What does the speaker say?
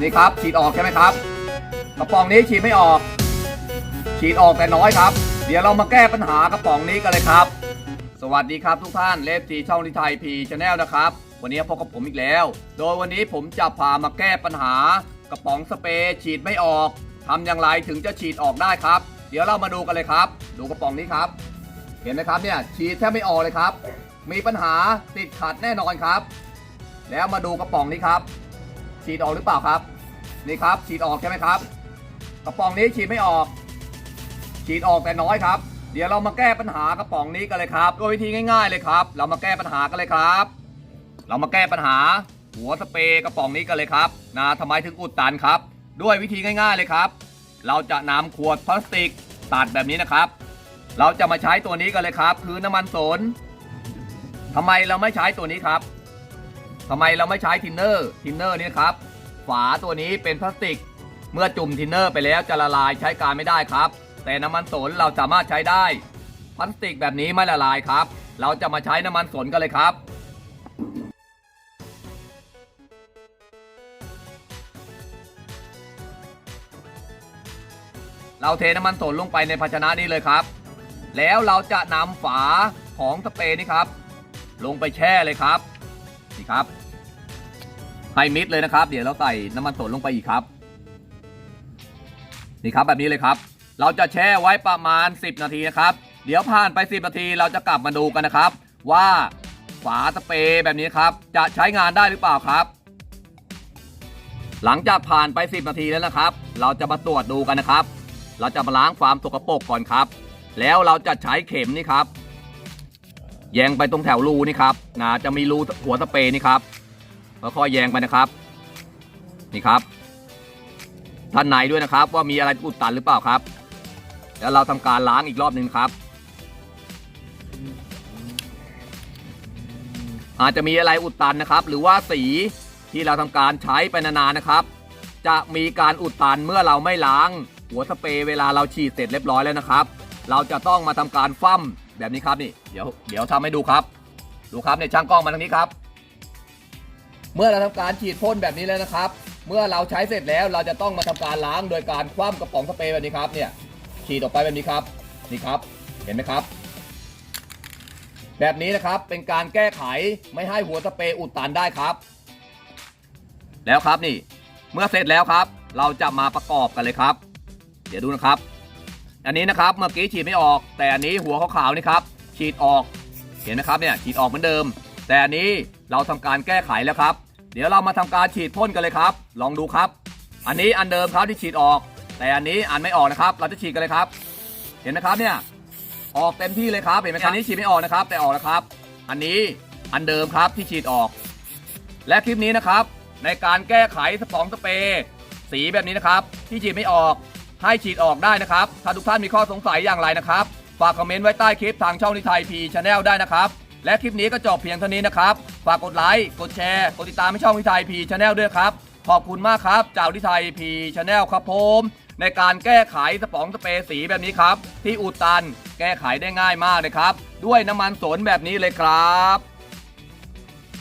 นี่ครับ ฉีดออกใช่ไหมครับ กระป๋องนี้ฉีดไม่ออก ฉีดออกแต่น้อยครับ เดี๋ยวเรามาแก้ปัญหากระป๋องนี้กันเลยครับ สวัสดีครับทุกท่านเลฟทีช่องลิไทยพีชาแนลนะครับ วันนี้พบกับผมอีกแล้ว โดยวันนี้ผมจะพามาแก้ปัญหากระป๋องสเปรย์ฉีดไม่ออกทำอย่างไรถึงจะฉีดออกได้ครับ เดี๋ยวเรามาดูกันเลยครับ ดูกระป๋องนี้ครับ เห็นไหมครับเนี่ยฉีดแทบไม่ออกเลยครับ มีปัญหาติดขัดแน่นอนครับ แล้วมาดูกระป๋องนี้ครับ ฉีดออกหรือเปล่าครับ นี่ครับ ฉีดออกใช่ไหมครับ กระป๋องนี้ฉีดไม่ออก ฉีดออกแต่น้อยครับ เดี๋ยวเรามาแก้ปัญหากระป๋องนี้กันเลยครับโดยวิธีง่ายๆเลยครับ เรามาแก้ปัญหากันเลยครับ เรามาแก้ปัญหา หัวสเปรย์กระป๋องนี้กันเลยครับนะทำไมถึงอุดตันครับ ด้วยวิธีง่าย ๆเลยครับ เราจะนำขวดพลาสติกตัดแบบนี้นะครับ เราจะมาใช้ตัวนี้กันเลยครับ คือน้ำมันสนทำไมเราไม่ใช้ตัวนี้ครับ ทำไมเราไม่ใช้ทินเนอร์ทินเนอร์นี่ครับ ฝาตัวนี้เป็นพลาสติก เมื่อจุ่มทินเนอร์ไปแล้วจะละลายใช้การไม่ได้ครับ แต่น้ำมันสนเราสามารถใช้ได้พลาสติกแบบนี้ไม่ละลายครับ เราจะมาใช้น้ำมันสนกันเลยครับเราเทน้ำมันสนลงไปในภาชนะนี้เลยครับ แล้วเราจะนำฝาของสเปรย์นี้ครับ ลงไปแช่เลยครับ นี่ครับ ให้มิดเลยนะครับ เดี๋ยวเราใส่น้ำมันสนลงไปอีกครับ นี่ครับแบบนี้เลยครับ เราจะแช่ไว้ประมาณ 10 นาทีนะครับ เดี๋ยวผ่านไป 10 นาทีเราจะกลับมาดูกันนะครับ ว่าฝาสเปรย์แบบนี้ครับ จะใช้งานได้หรือเปล่าครับ หลังจากผ่านไป 10 นาทีแล้วนะครับ เราจะมาตรวจดูกันนะครับ เราจะมาล้างความสกปรกก่อนครับ แล้วเราจะใช้เข็มนี่ครับแยงไปตรงแถวรูนี่ครับนะจะมีรูหัวสเปรย์นี่ครับ ค่อยๆแยงไปนะครับ นี่ครับท่านไหนด้วยนะครับ ว่ามีอะไรอุดตันหรือเปล่าครับ แล้วเราทำการล้างอีกรอบหนึ่งครับ อาจจะมีอะไรอุดตันนะครับ หรือว่าสีที่เราทำการใช้ไปนานๆนะครับ จะมีการอุดตันเมื่อเราไม่ล้าง หัวสเปรย์เวลาเราฉีดเสร็จเรียบร้อยแล้วนะครับ เราจะต้องมาทำการฟั่มแบบนี้ครับนี่ เดี๋ยวเดี๋ยวทำให้ดูครับ ดูครับเนี่ยช่างกล้องมาทางนี้ครับ เมื่อเราทำการฉีดพ่นแบบนี้แล้วนะครับ เมื่อเราใช้เสร็จแล้วเราจะต้องมาทำการล้างโดยการคว่ำกระป๋องสเปรย์แบบนี้ครับเนี่ยฉีดออกไปแบบนี้ครับนี่ครับเห็นไหมครับ แบบนี้นะครับเป็นการแก้ไขไม่ให้หัวสเปรย์อุดตันได้ครับ แล้วครับนี่ เมื่อเสร็จแล้วครับ เราจะมาประกอบกันเลยครับ เดี๋ยวดูนะครับ อันนี้นะครับเมื่อกี้ฉีดไม่ออก แต่อันนี้หัวขาวๆนี่ครับฉีดออกเห็นไหมครับเนี่ยฉีดออกเหมือนเดิม แต่อันนี้เราทำการแก้ไขแล้วครับ เดี๋ยวเรามาทำการฉีดพ่นกันเลยครับ ลองดูครับ อันนี้อันเดิมครับที่ฉีดออก แต่อันนี้อันไม่ออกนะครับ เราจะฉีดกันเลยครับ เห็นไหมครับเนี่ย ออกเต็มที่เลยครับ เห็นไหมครับอันนี้ฉีดไม่ออกนะครับ แต่ออกแล้วครับ อันนี้อันเดิมครับที่ฉีดออก และคลิปนี้นะครับ ในการแก้ไขสปองสเปรย์สีแบบนี้นะครับ ที่ฉีดไม่ออกให้ฉีดออกได้นะครับ ถ้าทุกท่านมีข้อสงสัยอย่างไรนะครับ ฝากคอมเมนต์ไว้ใต้คลิปทางช่องนิทายพีชาแนลได้นะครับ และคลิปนี้ก็จบเพียงเท่านี้นะครับ ฝากกดไลค์ กดแชร์ กดติดตามให้ช่องนิทยพีชาแนลด้วยครับ ขอบคุณมากครับจากนิทยพีชาแนลครับผม ในการแก้ไขสปองสเปรย์สีแบบนี้ครับ ที่อุดตันแก้ไขได้ง่ายมากเลยครับ ด้วยน้ำมันสนแบบนี้เลยครับ